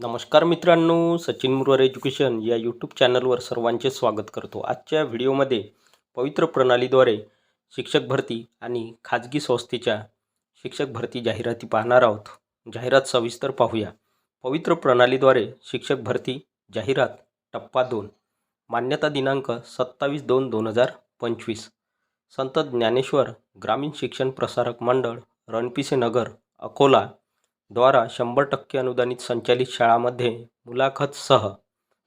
नमस्कार मित्रांनो सचिन मुरवर एज्युकेशन या यूट्यूब चॅनलवर सर्वांचे स्वागत करतो. आजच्या व्हिडिओमध्ये पवित्र प्रणालीद्वारे शिक्षक भरती आणि खाजगी संस्थेच्या शिक्षक भरती जाहिराती पाहणार आहोत. जाहिरात सविस्तर पाहूया. पवित्र प्रणालीद्वारे शिक्षक भरती जाहिरात टप्पा दोन मान्यता दिनांक सत्तावीस दोन दोन हजार पंचवीस. संत ज्ञानेश्वर ग्रामीण शिक्षण प्रसारक मंडळ रणपिसे नगर अकोला द्वारा शंभर टक्के अनुदानित संचालित शाळामध्ये मुलाखतसह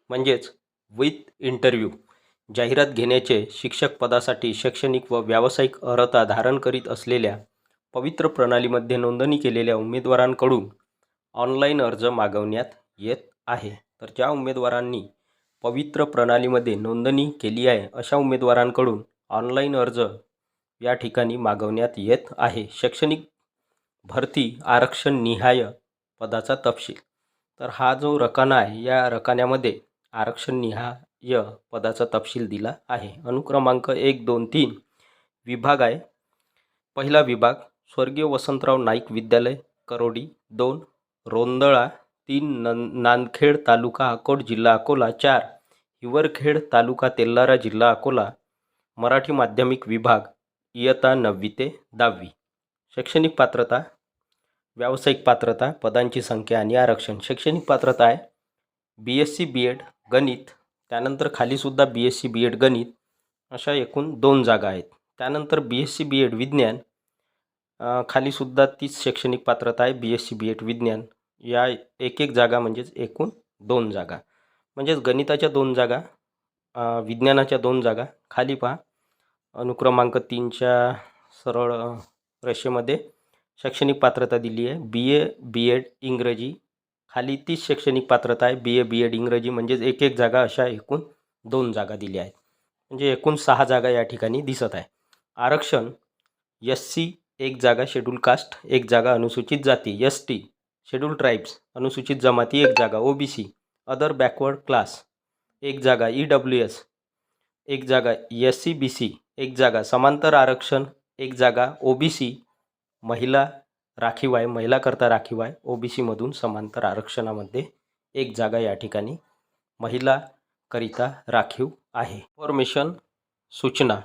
म्हणजेच विथ इंटरव्ह्यू जाहिरात घेण्याचे शिक्षक पदासाठी शैक्षणिक व व्यावसायिक अर्हता धारण करीत असलेल्या पवित्र प्रणालीमध्ये नोंदणी केलेल्या उमेदवारांकडून ऑनलाईन अर्ज मागवण्यात येत आहे. तर ज्या उमेदवारांनी पवित्र प्रणालीमध्ये नोंदणी केली आहे अशा उमेदवारांकडून ऑनलाईन अर्ज या ठिकाणी मागवण्यात येत आहे. शैक्षणिक भरती आरक्षण निहाय पदाचा तपशील. तर हा जो रकाना आहे या रकान्यामध्ये आरक्षण निहाय पदाचा तपशील दिला आहे. अनुक्रमांक एक दोन तीन. विभाग आहे. पहिला विभाग स्वर्गीय वसंतराव नाईक विद्यालय करोडी दोन. रोंदळा तीन नं नांदखेड तालुका अकोट जिल्हा अकोला चार. हिवरखेड तालुका तेल्लारा जिल्हा अकोला. मराठी माध्यमिक विभाग इयत्ता नववी ते दहावी. शैक्षणिक पात्रता व्यावसायिक पात्रता पदांची संख्या आणि आरक्षण शैक्षणिक पात्रता आहे. B S C B Ed गणित त्यानंतर खालीसुद्धा B S C B Ed गणित अशा एकूण दोन जागा आहेत. त्यानंतर B S C B Ed विज्ञान खालीसुद्धा तीच शैक्षणिक पात्रता आहे B S C B Ed विज्ञान. या एक एक जागा म्हणजेच एकूण दोन जागा. म्हणजेच गणिताच्या दोन जागा विज्ञानाच्या दोन जागा. खाली पहा. अनुक्रमांक तीनच्या सरळ रेषेमध्ये शैक्षणिक पात्रता दिली आहे. बी ए बी एड इंग्रजी. खाली तीच शैक्षणिक पात्रता आहे. बी ए बी एड इंग्रजी म्हणजेच एक एक जागा अशा एकूण दोन जागा दिल्या आहेत. म्हणजे एकूण सहा जागा या ठिकाणी दिसत आहे. आरक्षण एस सी एक जागा शेड्यूल कास्ट एक जागा अनुसूचित जाती एस टी शेड्यूल ट्राईब्स अनुसूचित जमाती एक जागा O B C other backward class एक जागा ई डब्ल्यू एस एक जागा एस सी बी सी एक जागा समांतर आरक्षण एक जागा ओ बी सी महिला राखीव आहे महिलाकरता राखीव आहे ओ बी सीमधून समांतर आरक्षणामध्ये एक जागा या ठिकाणी महिलाकरिता राखीव आहे. फॉर्मेशन सूचना.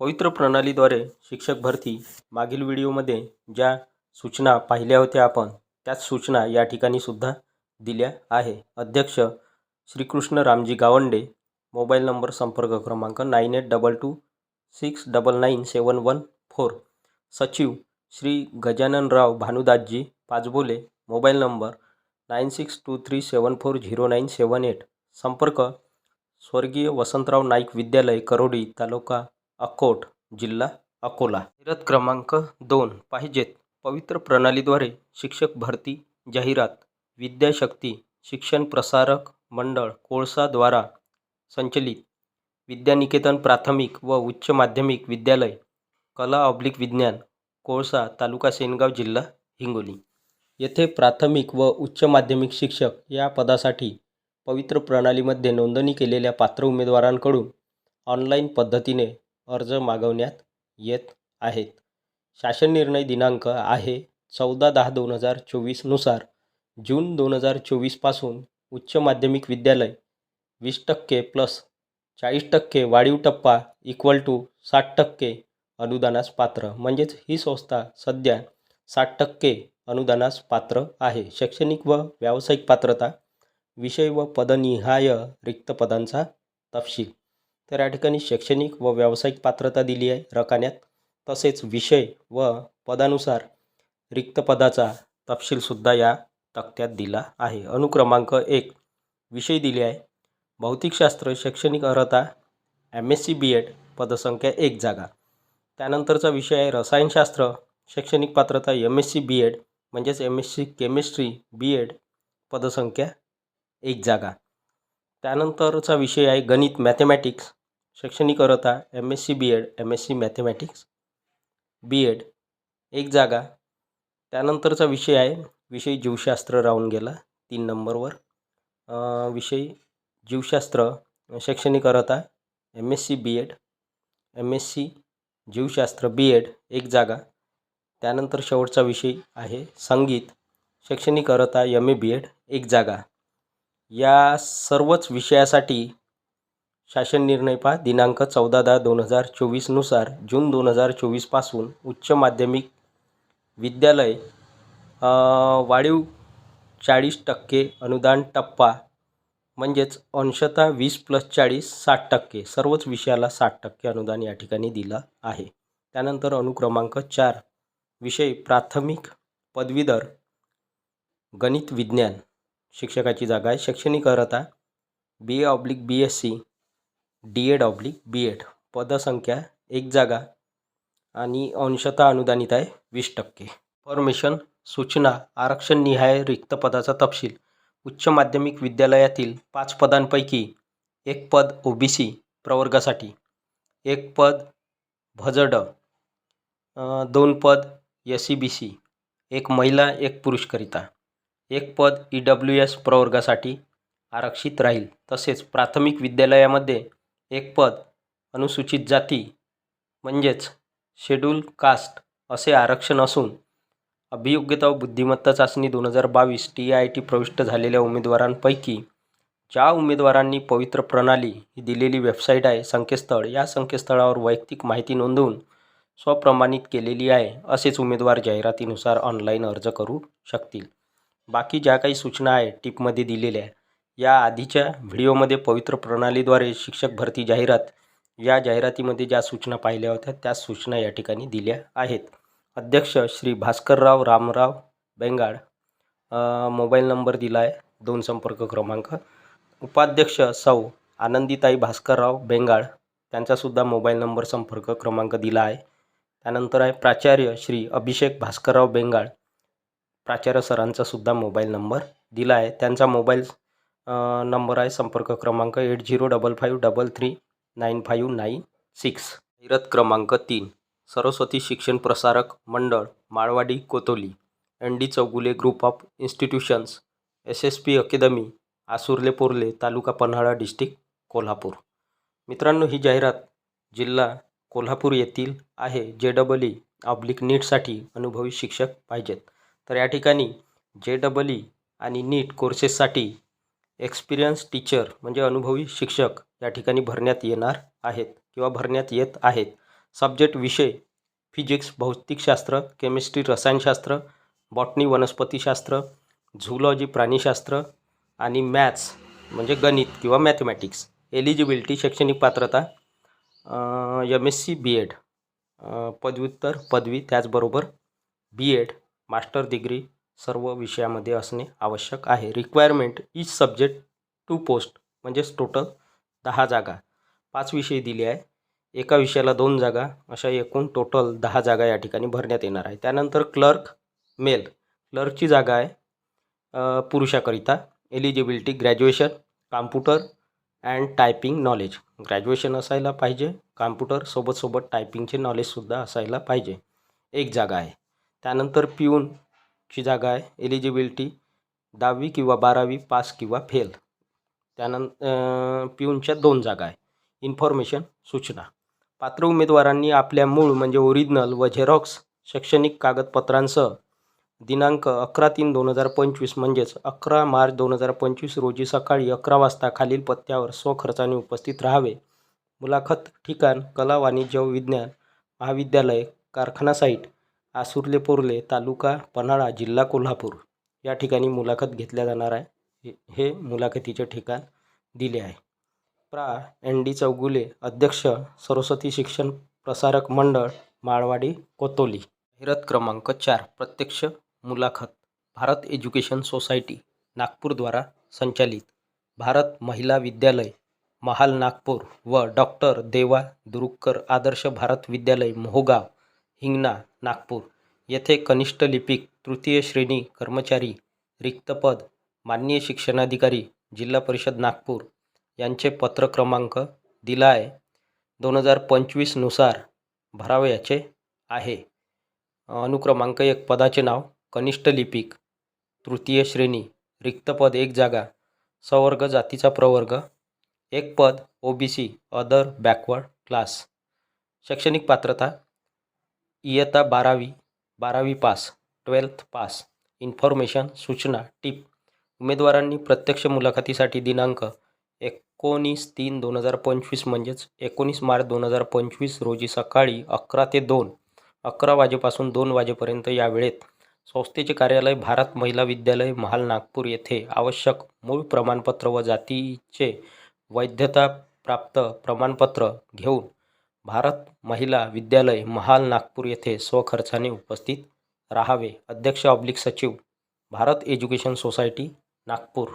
पवित्र प्रणालीद्वारे शिक्षक भरती मागील व्हिडिओमध्ये ज्या सूचना पाहिल्या होत्या आपण त्याच सूचना या ठिकाणी सुद्धा दिल्या आहे. अध्यक्ष श्रीकृष्ण रामजी गावंडे मोबाईल नंबर संपर्क क्रमांक nine eight double two six double nine seven one four. सचिव Shri Gajananrao Bhanudasji Pachbole mobile number nine six two three seven four zero nine seven eight. संपर्क स्वर्गीय वसंतराव नाईक विद्यालय करोडी तालुका अकोट जिल्हा अकोला. जाहिरात क्रमांक दोन पाहिजेत. पवित्र प्रणालीद्वारे शिक्षक भरती जाहिरात विद्याशक्ती शिक्षण प्रसारक मंडळ कोळसाद्वारा संचलित विद्यानिकेतन प्राथमिक व उच्च माध्यमिक विद्यालय कला ऑब्लिक विज्ञान कोळसा तालुका सेनगाव जिल्हा हिंगोली. येथे प्राथमिक व उच्च माध्यमिक शिक्षक या पदासाठी पवित्र प्रणालीमध्ये नोंदणी केलेल्या पात्र उमेदवारांकडून ऑनलाईन पद्धतीने अर्ज मागवण्यात येत आहेत. शासन निर्णय दिनांक आहे चौदा दहा दोन हजार चोवीसनुसार जून दोन हजार चोवीसपासून उच्च माध्यमिक विद्यालय वीस टक्के प्लस चाळीस टक्के वाढीव टप्पा इक्वल टू साठ टक्के अनुदानास पात्र. म्हणजेच ही संस्था सध्या साठ टक्के अनुदानास पात्र आहे. शैक्षणिक व व्यावसायिक पात्रता विषय व पदनिहाय रिक्त पदांचा तपशील. तर या ठिकाणी शैक्षणिक व व्यावसायिक पात्रता दिली आहे रकान्यात. तसेच विषय व पदानुसार रिक्त पदाचा तपशीलसुद्धा या तक्त्यात दिला आहे. अनुक्रमांक एक. विषय दिले आहे. भौतिकशास्त्र शैक्षणिक अर्हता M S C B Ed पदसंख्या एक जागा. त्यानंतरचा विषय आहे रसायनशास्त्र शैक्षणिक पात्रता M S C B Ed म्हणजेच M S C chemistry B Ed पदसंख्या एक जागा. त्यानंतरचा विषय आहे गणित मॅथेमॅटिक्स शैक्षणिक अर्हता M S C B Ed M S C mathematics B Ed एक जागा. त्यानंतरचा विषय आहे विषय जीवशास्त्र राहून गेला तीन नंबरवर. विषय जीवशास्त्र शैक्षणिक अर्हता M S C B Ed M S C जीवशास्त्र बी एड एक जागा. त्यानंतर शेवटचा विषय आहे संगीत. शैक्षणिक अर्हता एम ए बी एड एक जागा. या सर्वच विषयासाठी शासन निर्णय पहा. दिनांक चौदा दहा दोन हजार चोवीसनुसार जून दोन हजार चोवीसपासून उच्च माध्यमिक विद्यालय वाढीव चाळीस टक्के अनुदान टप्पा म्हणजेच अंशतः वीस प्लस चाळीस साठ टक्के. सर्वच विषयाला साठ टक्के अनुदान या ठिकाणी दिलं आहे. त्यानंतर अनुक्रमांक चार विषय प्राथमिक पदवीधर गणित विज्ञान. शिक्षकाची जागा आहे. शैक्षणिक अर्हता B A oblique B S C D Ed oblique B Ed पदसंख्या एक जागा आणि अंशतः अनुदानित आहे वीस टक्के. फॉर्मेशन सूचना आरक्षण निहाय रिक्त पदाचा तपशील. उच्च माध्यमिक विद्यालयातील पाच पदांपैकी एक पद ओ बी सी प्रवर्गासाठी एक पद भजड दोन पद एस सी बी सी एक महिला एक पुरुषकरिता. एक पद ई डब्ल्यू एस प्रवर्गासाठी आरक्षित राहील. तसेच प्राथमिक विद्यालयामध्ये एक पद अनुसूचित जाती म्हणजेच शेड्यूल कास्ट असे आरक्षण असून अभियोग्यता व बुद्धिमत्ता चाचणी दोन हजार बावीस टी आय टी प्रविष्ट झालेल्या उमेदवारांपैकी ज्या उमेदवारांनी पवित्र प्रणाली ही दिलेली वेबसाईट आहे संकेतस्थळ या संकेतस्थळावर वैयक्तिक माहिती नोंदवून स्वप्रमाणित केलेली आहे असेच उमेदवार जाहिरातीनुसार ऑनलाईन अर्ज करू शकतील. बाकी ज्या काही सूचना आहे टिपमध्ये दिलेल्या या आधीच्या व्हिडिओमध्ये पवित्र प्रणालीद्वारे शिक्षक भरती जाहिरात या जाहिरातीमध्ये ज्या सूचना पाहिल्या होत्या त्या सूचना या ठिकाणी दिल्या आहेत. अध्यक्ष श्री भास्करराव रामराव बेंगाड मोबाईल नंबर दिला आहे दोन संपर्क क्रमांक. उपाध्यक्ष सौ आनंदीताई भास्करराव बेंगाड त्यांचासुद्धा मोबाईल नंबर संपर्क क्रमांक दिला आहे त्यानंतर आहे प्राचार्य श्री अभिषेक भास्करराव बेंगाळ प्राचार्य सरांचासुद्धा मोबाईल नंबर दिला आहे त्यांचा मोबाईल नंबर आहे संपर्क क्रमांक eight zero double five double three nine five nine six. हिरत क्रमांक तीन. Saraswati Shikshan Prasarak Mandal Malwadi Kotoli N D Chougule group of institutions S S P academy Asurle Porle taluka Panhala district Kolhapur. मित्रांनो ही जाहिरात जिल्हा कोल्हापूर येथील आहे. जे double E oblique नीटसाठी अनुभवी शिक्षक पाहिजेत. तर या ठिकाणी जे डबल ई आणि नीट कोर्सेससाठी एक्सपिरियन्स टीचर म्हणजे अनुभवी शिक्षक या ठिकाणी भरण्यात येणार आहेत किंवा भरण्यात येत आहेत. सब्जेक्ट विषय फिजिक्स भौतिकशास्त्र केमिस्ट्री रसायनशास्त्र बॉटनी वनस्पतीशास्त्र झुलॉजी प्राणीशास्त्र आणि मॅथ्स म्हणजे गणित किंवा मॅथमॅटिक्स. एलिजिबिलिटी शैक्षणिक पात्रता M S C B Ed पदव्युत्तर पदवी त्याचबरोबर बी एड मास्टर डिग्री सर्व विषयामध्ये असणे आवश्यक आहे. Requirement each subject two post म्हणजेच टोटल दहा जागा. पाच विषय दिले आहे एका विषयाला दोन जागा अशा एकूण टोटल दहा जागा या ठिकाणी भरण्यात येणार आहे. त्यानंतर क्लर्क मेल क्लर्कची जागा आहे पुरुषाकरिता. Eligibility graduation computer and typing knowledge graduation असायला पाहिजे कॉम्प्युटर सोबत सोबत टायपिंगचे नॉलेजसुद्धा असायला पाहिजे. एक जागा आहे. त्यानंतर पिऊनची जागा आहे. एलिजिबिलिटी दहावी किंवा बारावी पास किंवा फेल. त्यानंतर पिऊनच्या दोन जागा आहे. इन्फॉर्मेशन सूचना. पात्र उमेदवारांनी आपल्या मूळ म्हणजे ओरिजिनल व झेरॉक्स शैक्षणिक कागदपत्रांसह दिनांक अकरा तीन दोन हजार पंचवीस म्हणजेच अकरा मार्च दोन हजार पंचवीस रोजी सकाळी अकरा वाजता खालील पत्त्यावर स्वखर्चाने उपस्थित राहावे. मुलाखत ठिकाण कला वाणिज्य विज्ञान महाविद्यालय कारखाना साईट आसुर्ले पोर्ले तालुका पन्हाळा जिल्हा कोल्हापूर. या ठिकाणी मुलाखत घेतल्या जाणार आहे. हे मुलाखतीचे ठिकाण दिले आहे. प्रा. एन. डी. चौगुले अध्यक्ष सरस्वती शिक्षण प्रसारक मंडळ माळवाडी कोतोली. जाहिरात क्रमांक चार प्रत्यक्ष मुलाखत भारत एज्युकेशन सोसायटी नागपूरद्वारा संचालित. भारत महिला विद्यालय महाल नागपूर व डॉक्टर देवा दुरुक्कर आदर्श भारत विद्यालय मोहोगाव हिंगणा नागपूर. येथे कनिष्ठ लिपिक तृतीय श्रेणी कर्मचारी रिक्तपद माननीय शिक्षणाधिकारी जिल्हा परिषद नागपूर. यांचे पत्र क्रमांक दिला आहे दोन हजार पंचवीसनुसार भरावयाचे आहे. अनुक्रमांक एक पदाचे नाव कनिष्ठ लिपिक तृतीय श्रेणी रिक्त पद एक जागा सवर्ग जातीचा प्रवर्ग एक पद O B C other backward class. शैक्षणिक पात्रता इयत्ता बारावी बारावी पास ट्वेल्थ पास. इन्फॉर्मेशन सूचना टीप. उमेदवारांनी प्रत्यक्ष मुलाखतीसाठी दिनांक एकोणीस तीन दोन हजार पंचवीस म्हणजेच एकोणीस मार्च दोन हजार पंचवीस रोजी सकाळी अकरा ते दोन अकरा वाजेपासून दोन वाजेपर्यंत या वेळेत संस्थेचे कार्यालय भारत महिला विद्यालय महाल नागपूर येथे आवश्यक मूळ प्रमाणपत्र व जातीचे वैधता प्राप्त प्रमाणपत्र घेऊन भारत महिला विद्यालय महाल नागपूर येथे स्वखर्चाने उपस्थित राहावे. अध्यक्ष ऑब्लिक सचिव भारत एज्युकेशन सोसायटी नागपूर.